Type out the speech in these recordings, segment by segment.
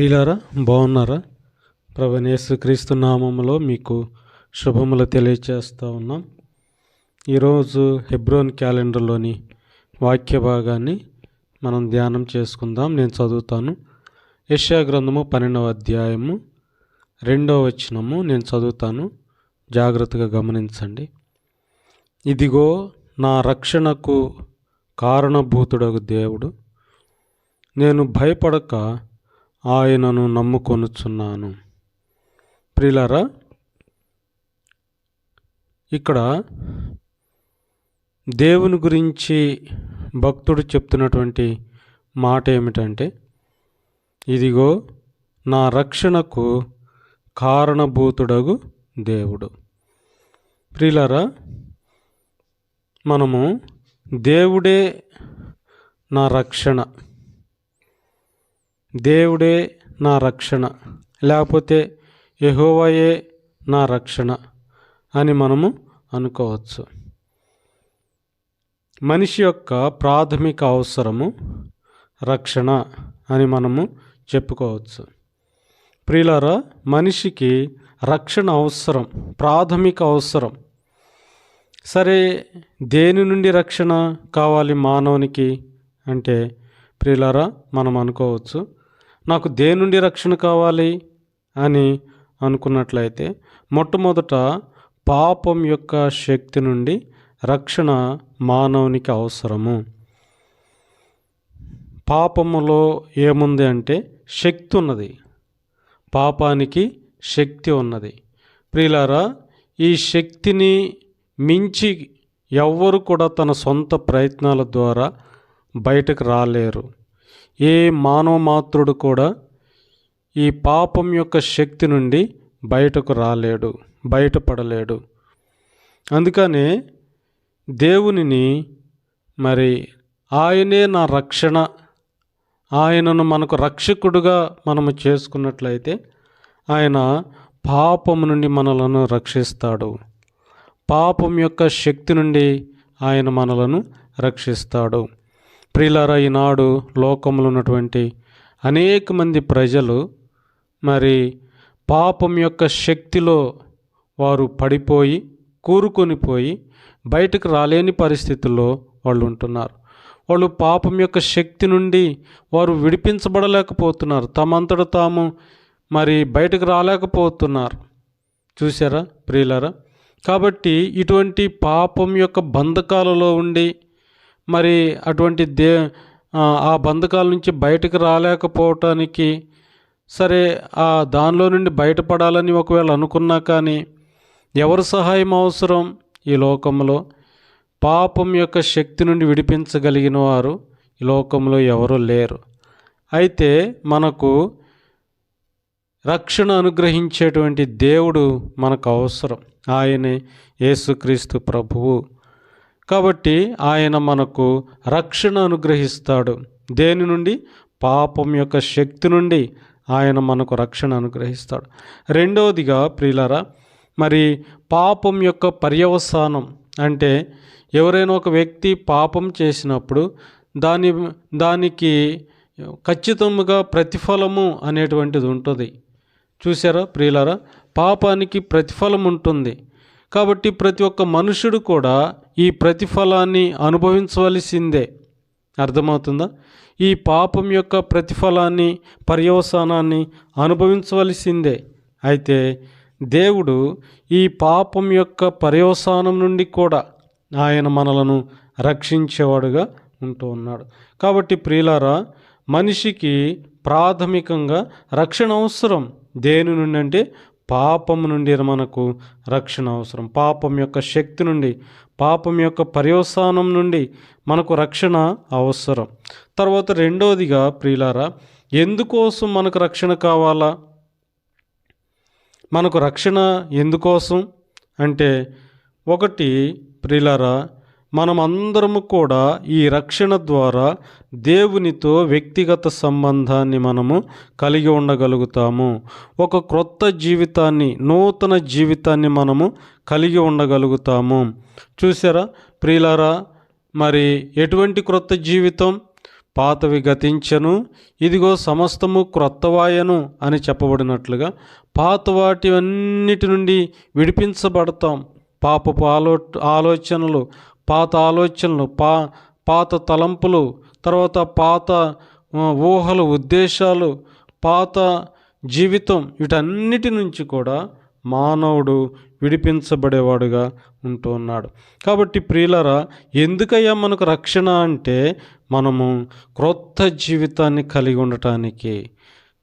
ప్రియులారా బాగున్నారా? ప్రభనేసు క్రీస్తు నామములో మీకు శుభములు తెలియచేస్తూ ఉన్నాం. ఈరోజు హెబ్రోన్ క్యాలెండర్లోని వాక్య భాగాన్ని మనం ధ్యానం చేసుకుందాం. నేను చదువుతాను. యష్యా గ్రంథము పన్నెండవ అధ్యాయము రెండవ వచనము నేను చదువుతాను. జాగ్రత్తగా గమనించండి. ఇదిగో నా రక్షణకు కారణభూతుడగు దేవుడు. నేను భయపడక ఆయనను నమ్ముకొనుచున్నాను. ప్రిలరా ఇక్కడ దేవుని గురించి భక్తుడు చెప్తున్నటువంటి మాట ఏమిటంటే ఇదిగో నా రక్షణకు కారణభూతుడగు దేవుడు. ప్రిలరా మనము దేవుడే నా రక్షణ. దేవుడే నా రక్షణ లేకపోతే యహోవయే నా రక్షణ అని మనము అనుకోవచ్చు. మనిషి యొక్క ప్రాథమిక అవసరము రక్షణ అని మనము చెప్పుకోవచ్చు. ప్రియులారా మనిషికి రక్షణ అవసరం ప్రాథమిక అవసరం. సరే దేని నుండి రక్షణ కావాలి మానవునికి? అంటే ప్రియులారా మనం అనుకోవచ్చు నాకు దేని నుండి రక్షణ కావాలి అని అనుకున్నట్లయితే మొట్టమొదట పాపం యొక్క శక్తి నుండి రక్షణ మానవునికి అవసరము. పాపములో ఏముంది అంటే శక్తి ఉన్నది. పాపానికి శక్తి ఉన్నది. ప్రియులారా ఈ శక్తిని మించి ఎవ్వరు కూడా తన సొంత ప్రయత్నాల ద్వారా బయటకు రాలేరు. ఏ మానవ మాత్రుడు కూడా ఈ పాపం యొక్క శక్తి నుండి బయటకు రాలేడు బయటపడలేడు. అందుకనే దేవునిని మరి ఆయనే నా రక్షణ ఆయనను మనకు రక్షకుడుగా మనము చేసుకున్నట్లయితే ఆయన పాపము నుండి మనలను రక్షిస్తాడు. పాపం యొక్క శక్తి నుండి ఆయన మనలను రక్షిస్తాడు. ప్రియులారా ఈనాడు లోకంలో ఉన్నటువంటి అనేక మంది ప్రజలు మరి పాపం యొక్క శక్తిలో వారు పడిపోయి కూరుకొని పోయి బయటకు రాలేని పరిస్థితుల్లో వాళ్ళు ఉంటున్నారు. వాళ్ళు పాపం యొక్క శక్తి నుండి వారు విడిపించబడలేకపోతున్నారు. తమంతట తాము మరి బయటకు రాలేకపోతున్నారు. చూసారా ప్రియులారా? కాబట్టి ఇటువంటి పాపం యొక్క బంధకాలలో ఉండి మరి అటువంటి దే ఆ బంధకాల నుంచి బయటకు రాలేకపోవటానికి సరే ఆ దానిలో నుండి బయటపడాలని ఒకవేళ అనుకున్నా కానీ ఎవరు సహాయం అవసరం? ఈ లోకంలో పాపం యొక్క శక్తి నుండి విడిపించగలిగిన వారు ఈ లోకంలో ఎవరు లేరు. అయితే మనకు రక్షణ అనుగ్రహించేటువంటి దేవుడు మనకు అవసరం. ఆయనే యేసుక్రీస్తు ప్రభువు. కాబట్టి ఆయన మనకు రక్షణ అనుగ్రహిస్తాడు. దేని నుండి? పాపం యొక్క శక్తి నుండి ఆయన మనకు రక్షణ అనుగ్రహిస్తాడు. రెండవదిగా ప్రియులరా మరి పాపం యొక్క పర్యవసానం అంటే ఎవరైనా ఒక వ్యక్తి పాపం చేసినప్పుడు దాని దానికి ఖచ్చితంగా ప్రతిఫలము అనేటువంటిది ఉంటుంది. చూసారా ప్రియులరా? పాపానికి ప్రతిఫలం ఉంటుంది. కాబట్టి ప్రతి ఒక్క మనుషుడు కూడా ఈ ప్రతిఫలాన్ని అనుభవించవలసిందే. అర్థమవుతుందా? ఈ పాపం యొక్క ప్రతిఫలాన్ని పర్యవసానాన్ని అనుభవించవలసిందే. అయితే దేవుడు ఈ పాపం యొక్క పర్యవసానం నుండి కూడా ఆయన మనలను రక్షించేవాడుగా ఉంటూ ఉన్నాడు. కాబట్టి ప్రియులారా మనిషికి ప్రాథమికంగా రక్షణ అవసరం దేని నుండి అంటే పాపం నుండి మనకు రక్షణ అవసరం. పాపం యొక్క శక్తి నుండి పాపం యొక్క పర్యవసానం నుండి మనకు రక్షణ అవసరం. తర్వాత రెండవదిగా ప్రియులారా ఎందుకోసం మనకు రక్షణ కావాలా? మనకు రక్షణ ఎందుకోసం? అంటే ఒకటి ప్రియులారా మనమందరము కూడా ఈ రక్షణ ద్వారా దేవునితో వ్యక్తిగత సంబంధాన్ని మనము కలిగి ఉండగలుగుతాము. ఒక క్రొత్త జీవితాన్ని నూతన జీవితాన్ని మనము కలిగి ఉండగలుగుతాము. చూసారా ప్రియులారా మరి ఎటువంటి క్రొత్త జీవితం? పాతవి గతించను ఇదిగో సమస్తము క్రొత్తవాయను అని చెప్పబడినట్లుగా పాత వాటి అన్నిటి నుండి విడిపించబడతాం. పాపపు ఆలో ఆలోచనలు పాత ఆలోచనలు పా పాత తలంపులు తర్వాత పాత ఊహలు ఉద్దేశాలు పాత జీవితం వీటన్నిటి నుంచి కూడా మానవుడు విడిపించబడేవాడుగా ఉంటూ ఉన్నాడు. కాబట్టి ప్రియులరా ఎందుకయ్యా మనకు రక్షణ అంటే మనము క్రొత్త జీవితాన్ని కలిగి ఉండటానికి?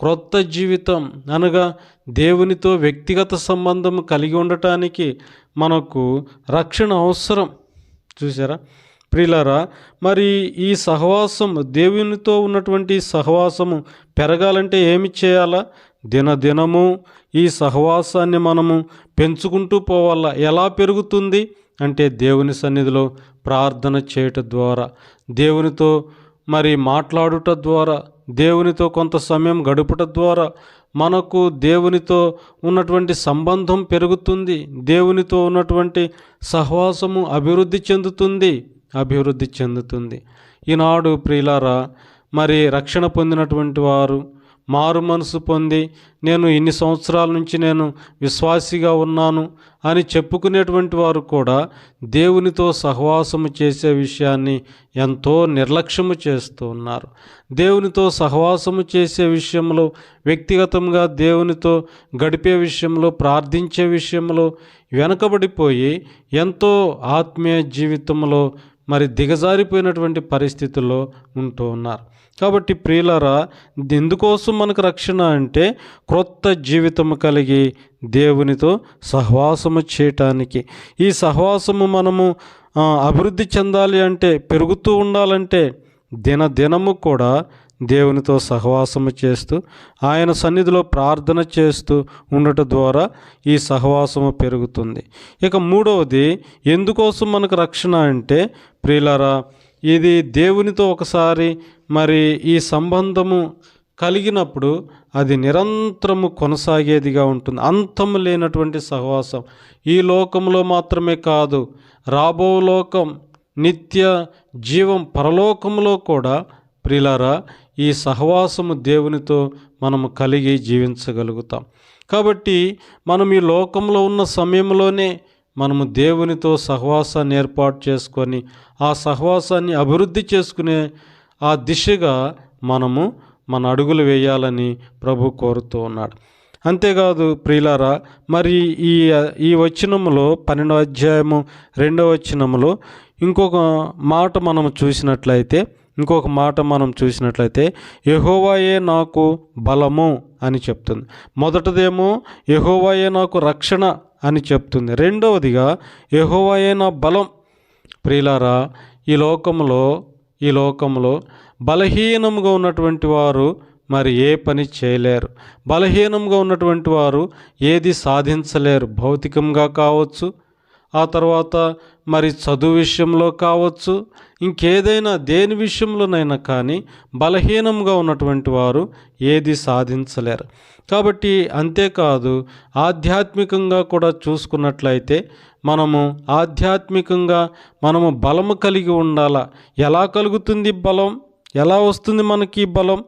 క్రొత్త జీవితం అనగా దేవునితో వ్యక్తిగత సంబంధం కలిగి ఉండటానికి మనకు రక్షణ అవసరం. చూసారా ప్రియులారా మరి ఈ సహవాసం దేవునితో ఉన్నటువంటి సహవాసము పెరగాలంటే ఏమి చేయాలా? దినదినము ఈ సహవాసాన్ని మనము పెంచుకుంటూ పోవాలా? ఎలా పెరుగుతుంది? అంటే దేవుని సన్నిధిలో ప్రార్థన చేయట ద్వారా దేవునితో మరి మాట్లాడుట ద్వారా దేవునితో కొంత సమయం గడుపుట ద్వారా మనకు దేవునితో ఉన్నటువంటి సంబంధం పెరుగుతుంది. దేవునితో ఉన్నటువంటి సహవాసము అభివృద్ధి చెందుతుంది. అభివృద్ధి చెందుతుంది. ఈనాడు ప్రియులారా మరి రక్షణ పొందినటువంటి వారు మారు మనసు పొంది నేను ఇన్ని సంవత్సరాల నుంచి నేను విశ్వాసిగా ఉన్నాను అని చెప్పుకునేటువంటి వారు కూడా దేవునితో సహవాసము చేసే విషయాన్ని ఎంతో నిర్లక్ష్యము చేస్తూ ఉన్నారు. దేవునితో సహవాసము చేసే విషయంలో వ్యక్తిగతంగా దేవునితో గడిపే విషయంలో ప్రార్థించే విషయంలో వెనకబడిపోయి ఎంతో ఆత్మీయ జీవితంలో మరి దిగజారిపోయినటువంటి పరిస్థితుల్లో ఉంటూ ఉన్నారు. కాబట్టి ప్రియులరా ఎందుకోసం మనకు రక్షణ అంటే క్రొత్త జీవితము కలిగి దేవునితో సహవాసము చేయటానికి. ఈ సహవాసము మనము అభివృద్ధి చెందాలి అంటే పెరుగుతూ ఉండాలంటే దినదినము కూడా దేవునితో సహవాసము చేస్తూ ఆయన సన్నిధిలో ప్రార్థన చేస్తూ ఉండటం ద్వారా ఈ సహవాసము పెరుగుతుంది. ఇక మూడవది ఎందుకోసం మనకు రక్షణ అంటే ప్రియులారా ఇది దేవునితో ఒకసారి మరి ఈ సంబంధము కలిగినప్పుడు అది నిరంతరము కొనసాగేదిగా ఉంటుంది. అంతము లేనటువంటి సహవాసం ఈ లోకంలో మాత్రమే కాదు రాబో లోకం నిత్య జీవం పరలోకంలో కూడా ప్రిలారా ఈ సహవాసము దేవునితో మనము కలిగి జీవించగలుగుతాం. కాబట్టి మనం ఈ లోకంలో ఉన్న సమయంలోనే మనము దేవునితో సహవాసాన్ని ఏర్పాటు చేసుకొని ఆ సహవాసాన్ని అభివృద్ధి చేసుకునే ఆ దిశగా మనము మన అడుగులు వేయాలని ప్రభు కోరుతూ ఉన్నాడు. అంతేకాదు ప్రియులారా మరి ఈ ఈ వచనములో పన్నెండవ అధ్యాయము రెండవ వచనములో ఇంకొక మాట మనం చూసినట్లయితే ఇంకొక మాట మనం చూసినట్లయితే యహోవాయే నాకు బలము అని చెప్తుంది. మొదటిదేమో యహోవాయే నాకు రక్షణ అని చెప్తుంది. రెండవదిగా యహోవాయే నా బలం. ప్రియులారా ఈ లోకంలో ఈ లోకంలో బలహీనంగా ఉన్నటువంటి వారు మరి ఏ పని చేయలేరు. బలహీనంగా ఉన్నటువంటి వారు ఏది సాధించలేరు. భౌతికంగా కావచ్చు ఆ తర్వాత మరి చదువు విషయంలో కావచ్చు ఇంకేదైనా దేని విషయంలోనైనా కానీ బలహీనంగా ఉన్నటువంటి వారు ఏది సాధించలేరు. కాబట్టి అంతేకాదు ఆధ్యాత్మికంగా కూడా చూసుకున్నట్లయితే మనము ఆధ్యాత్మికంగా మనము బలము కలిగి ఉండాలా? ఎలా కలుగుతుంది బలం? ఎలా వస్తుంది మనకి బలం?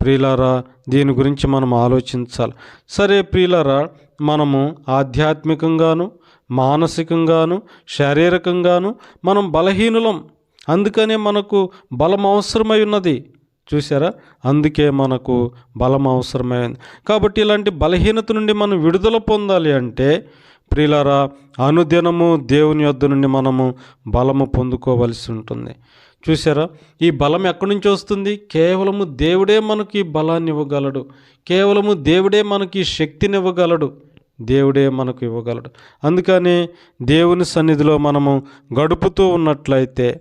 ప్రియులారా దీని గురించి మనం ఆలోచించాలి. సరే ప్రియులారా మనము ఆధ్యాత్మికంగాను మానసికంగాను శారీరకంగాను మనం బలహీనులం. అందుకనే మనకు బలం అవసరమై ఉన్నది. చూసారా అందుకే మనకు బలం అవసరమైంది కాబట్టి ఇలాంటి బలహీనత నుండి మనం విడుదల పొందాలి అంటే ప్రియులరా అనుదినము దేవుని యొద్ద నుండి మనము బలము పొందుకోవలసి ఉంటుంది. చూసారా ఈ బలం ఎక్కడి నుంచి వస్తుంది? కేవలము దేవుడే మనకి బలాన్ని ఇవ్వగలడు. కేవలము దేవుడే మనకి శక్తిని ఇవ్వగలడు. దేవుడే మనకు ఇవ్వగలడు. అందుకని దేవుని సన్నిధిలో మనము గడుపుతూ ఉన్నట్లయితే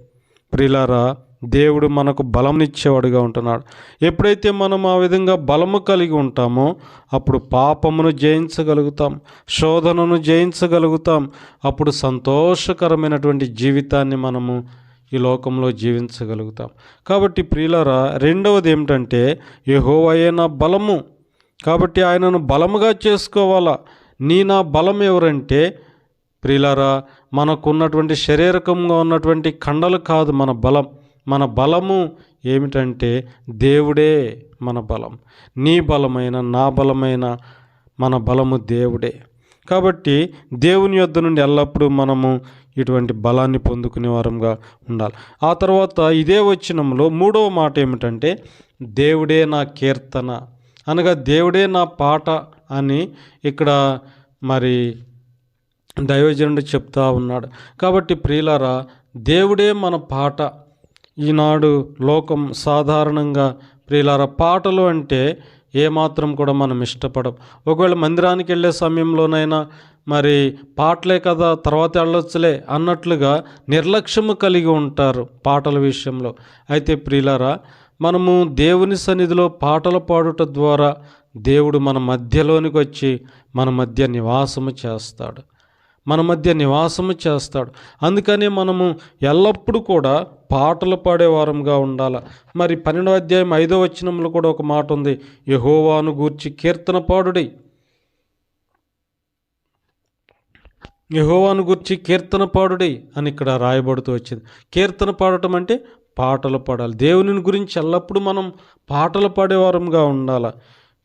ప్రిలారా దేవుడు మనకు బలంనిచ్చేవాడుగా ఉంటున్నాడు. ఎప్పుడైతే మనం ఆ విధంగా బలము కలిగి ఉంటామో అప్పుడు పాపమును జయించగలుగుతాం శోధనను జయించగలుగుతాం. అప్పుడు సంతోషకరమైనటువంటి జీవితాన్ని మనము ఈ లోకంలో జీవించగలుగుతాం. కాబట్టి ప్రియులరా రెండవది ఏమిటంటే యెహోవాయే నా బలము. కాబట్టి ఆయనను బలముగా చేసుకోవాలా? నీ నా బలం ఎవరంటే? ప్రియులారా మనకున్నటువంటి శరీరకంగా ఉన్నటువంటి కండలు కాదు మన బలం. మన బలము ఏమిటంటే దేవుడే మన బలం. నీ బలమైన నా బలమైన మన బలము దేవుడే. కాబట్టి దేవుని యొద్ద నుండి ఎల్లప్పుడూ మనము ఇటువంటి బలాన్ని పొందుకునే వారంగా ఉండాలి. ఆ తర్వాత ఇదే వచ్చినంలో మూడవ మాట ఏమిటంటే దేవుడే నా కీర్తన అనగా దేవుడే నా పాట అని ఇక్కడ మరి దైవజనుడు చెప్తా ఉన్నాడు. కాబట్టి ప్రియులారా దేవుడే మన పాట. ఈనాడు లోకం సాధారణంగా ప్రియులార పాటలు అంటే ఏమాత్రం కూడా మనం ఇష్టపడం. ఒకవేళ మందిరానికి వెళ్ళే సమయంలోనైనా మరి పాటలే కదా తర్వాత వెళ్ళొచ్చులే అన్నట్లుగా నిర్లక్ష్యము కలిగి ఉంటారు పాటల విషయంలో. అయితే ప్రియులారా మనము దేవుని సన్నిధిలో పాటలు పాడుట ద్వారా దేవుడు మన మధ్యలోనికి వచ్చి మన మధ్య నివాసము చేస్తాడు. మన మధ్య నివాసము చేస్తాడు. అందుకని మనము ఎల్లప్పుడూ కూడా పాటలు పాడే వారంగా ఉండాలి. మరి పన్నెండవ అధ్యాయం ఐదో వచనంలో కూడా ఒక మాట ఉంది. యహోవాను గూర్చి కీర్తన పాడుడి. యహోవాను గురించి కీర్తన పాడుడి అని ఇక్కడ రాయబడుతూ వచ్చింది. కీర్తన పాడటం అంటే పాటలు పాడాలి. దేవుని గురించి ఎల్లప్పుడూ మనం పాటలు పాడేవారంగా ఉండాలి.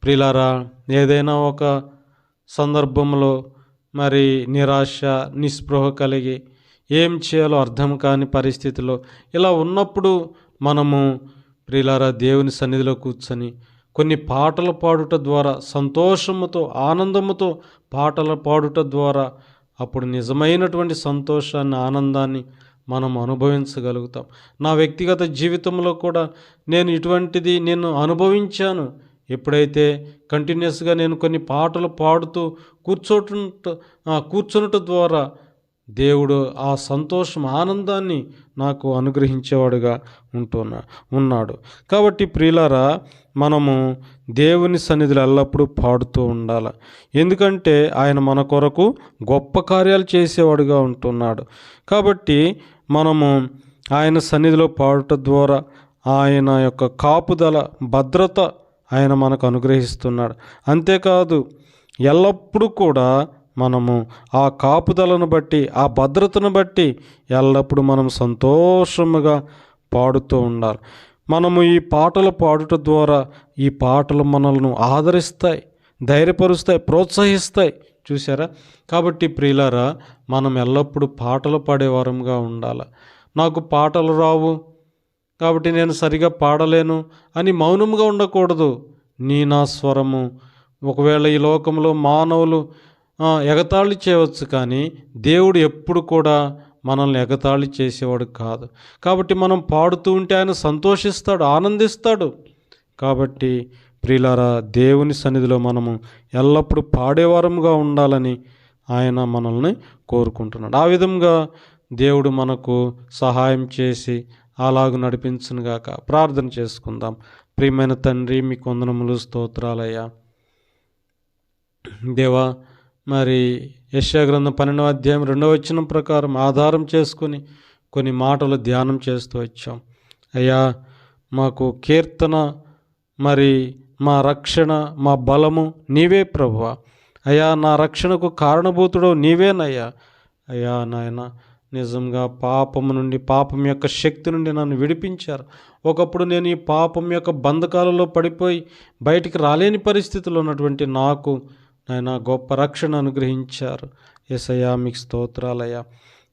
ప్రిలారా ఏదైనా ఒక సందర్భంలో మరి నిరాశ నిస్పృహ కలిగి ఏం చేయాలో అర్థం కాని పరిస్థితిలో ఇలా ఉన్నప్పుడు మనము ప్రిలారా దేవుని సన్నిధిలో కూర్చొని కొన్ని పాటలు పాడుట ద్వారా సంతోషముతో ఆనందముతో పాటలు పాడుట ద్వారా అప్పుడు నిజమైనటువంటి సంతోషాన్ని ఆనందాన్ని మనం అనుభవించగలుగుతాం. నా వ్యక్తిగత జీవితంలో కూడా నేను ఇటువంటిది నేను అనుభవించాను. ఎప్పుడైతే కంటిన్యూస్గా నేను కొన్ని పాటలు పాడుతూ కూర్చోట కూర్చునట ద్వారా దేవుడు ఆ సంతోషం ఆనందాన్ని నాకు అనుగ్రహించేవాడుగా ఉంటున్నా ఉన్నాడు. కాబట్టి ప్రియులారా మనము దేవుని సన్నిధిలో ఎల్లప్పుడూ పాడుతూ ఉండాలి. ఎందుకంటే ఆయన మన కొరకు గొప్ప కార్యాలు చేసేవాడుగా ఉంటున్నాడు. కాబట్టి మనము ఆయన సన్నిధిలో పాడటం ద్వారా ఆయన యొక్క కాపుదల భద్రత ఆయన మనకు అనుగ్రహిస్తున్నాడు. అంతేకాదు ఎల్లప్పుడూ కూడా మనము ఆ కాపుదలను బట్టి ఆ భద్రతను బట్టి ఎల్లప్పుడూ మనం సంతోషముగా పాడుతూ ఉండాలి. మనము ఈ పాటలు పాడుట ద్వారా ఈ పాటలు మనల్ని ఆదరిస్తాయి ధైర్యపరుస్తాయి ప్రోత్సహిస్తాయి. చూసారా కాబట్టి ప్రియులారా మనం ఎల్లప్పుడూ పాటలు పాడేవారంగా ఉండాలి. నాకు పాటలు రావు కాబట్టి నేను సరిగా పాడలేను అని మౌనంగా ఉండకూడదు. నీ నా స్వరము. ఒకవేళ ఈ లోకంలో మానవులు ఎగతాళి చేయవచ్చు కానీ దేవుడు ఎప్పుడు కూడా మనల్ని ఎగతాళి చేసేవాడు కాదు. కాబట్టి మనం పాడుతూ ఉంటే ఆయన సంతోషిస్తాడు ఆనందిస్తాడు. కాబట్టి ప్రియులారా దేవుని సన్నిధిలో మనము ఎల్లప్పుడూ పాడేవారముగా ఉండాలని ఆయన మనల్ని కోరుకుంటున్నాడు. ఆ విధంగా దేవుడు మనకు సహాయం చేసి అలాగ నడిపించునుగాక. ప్రార్థన చేసుకుందాం. ప్రియమైన తండ్రి మీ కొందనములు స్తోత్రాలయ్యా. దేవా మరి యశాగ్రంథం పన్నెండవ అధ్యాయం రెండవ వచ్చిన ప్రకారం ఆధారం చేసుకుని కొన్ని మాటలు ధ్యానం చేస్తూ వచ్చాం. అయ్యా మాకు కీర్తన మరి మా రక్షణ మా బలము నీవే ప్రభువ. అయ్యా నా రక్షణకు కారణభూతుడు నీవేనయ్యా. అయ్యా నాయనా నిజంగా పాపము నుండి పాపం యొక్క శక్తి నుండి నన్ను విడిపించారు. ఒకప్పుడు నేను ఈ పాపం యొక్క బంధకాలలో పడిపోయి బయటికి రాలేని పరిస్థితిలో ఉన్నటువంటి నాకు నాయన గొప్ప రక్షణ అనుగ్రహించారు. ఎసయా మీకు స్తోత్రాలయ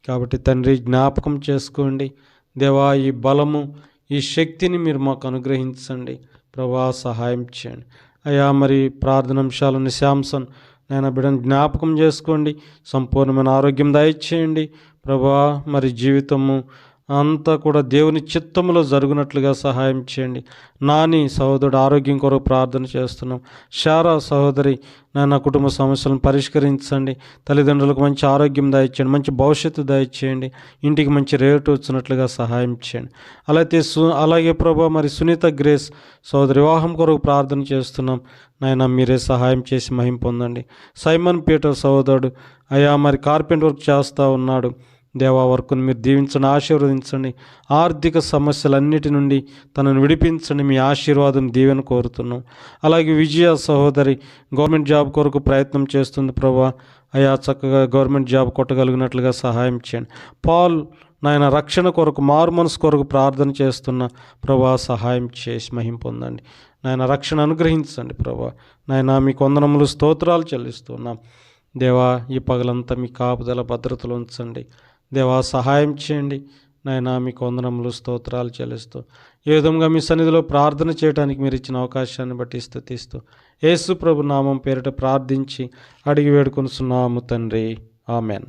కాబట్టి తండ్రి జ్ఞాపకం చేసుకోండి. దేవా ఈ బలము ఈ శక్తిని మీరు మాకు అనుగ్రహించండి. ప్రభా సహాయం చేయండి. అయ్యా మరి ప్రార్థనాంశాలను శాంసన్ నేను బిడ్డను జ్ఞాపకం చేసుకోండి. సంపూర్ణమైన ఆరోగ్యం దయచేయండి. ప్రభా మరి జీవితము అంతా కూడా దేవుని చిత్తములో జరుగునట్లుగా సహాయం చేయండి. నాని సహోదరుడు ఆరోగ్యం కొరకు ప్రార్థన చేస్తున్నాం. శారా సహోదరి నా కుటుంబ సమస్యలను పరిష్కరించండి. తల్లిదండ్రులకు మంచి ఆరోగ్యం దయచేయండి. మంచి భవిష్యత్తు దయచేయండి. ఇంటికి మంచి రేటు వచ్చినట్లుగా సహాయం చేయండి. అలాగే సు అలాగే ప్రభా మరి సునీత గ్రేస్ సోదరి వివాహం కొరకు ప్రార్థన చేస్తున్నాం. నాయన మీరే సహాయం చేసి మహిం పొందండి. సైమన్ పీటర్ సహోదరుడు అయా మరి కార్పెంట్ వర్క్ చేస్తూ ఉన్నాడు. దేవా వర్కును మీరు దీవించండి ఆశీర్వదించండి. ఆర్థిక సమస్యలన్నిటి నుండి తనను విడిపించండి. మీ ఆశీర్వాదం దీవెన కోరుతున్నాం అలాగే విజయ సహోదరి గవర్నమెంట్ జాబ్ కొరకు ప్రయత్నం చేస్తుంది ప్రభా. అయా చక్కగా గవర్నమెంట్ జాబ్ కొట్టగలిగినట్లుగా సహాయం చేయండి. పాల్ నాయన రక్షణ కొరకు మారు మనసు కొరకు ప్రార్థన చేస్తున్న ప్రభా సహాయం చేసి మహిం పొందండి. నాయన రక్షణ అనుగ్రహించండి ప్రభా. నాయన మీ కొందనములు స్తోత్రాలు చెల్లిస్తున్నాం. దేవా ఈ పగలంతా మీ కాపుదల భద్రతలు ఉంచండి. దేవా సహాయం చేయండి. నాయన మీ వందనములు స్తోత్రాలు చెల్లిస్తూ. ఏ విధంగా మీ సన్నిధిలో ప్రార్థన చేయడానికి మీరు ఇచ్చిన అవకాశాన్ని బట్టి స్థుతిస్తూ యేసు ప్రభు నామం పేరిట ప్రార్థించి అడిగి వేడుకొనిస్తున్నాము తండ్రి. ఆమెన్.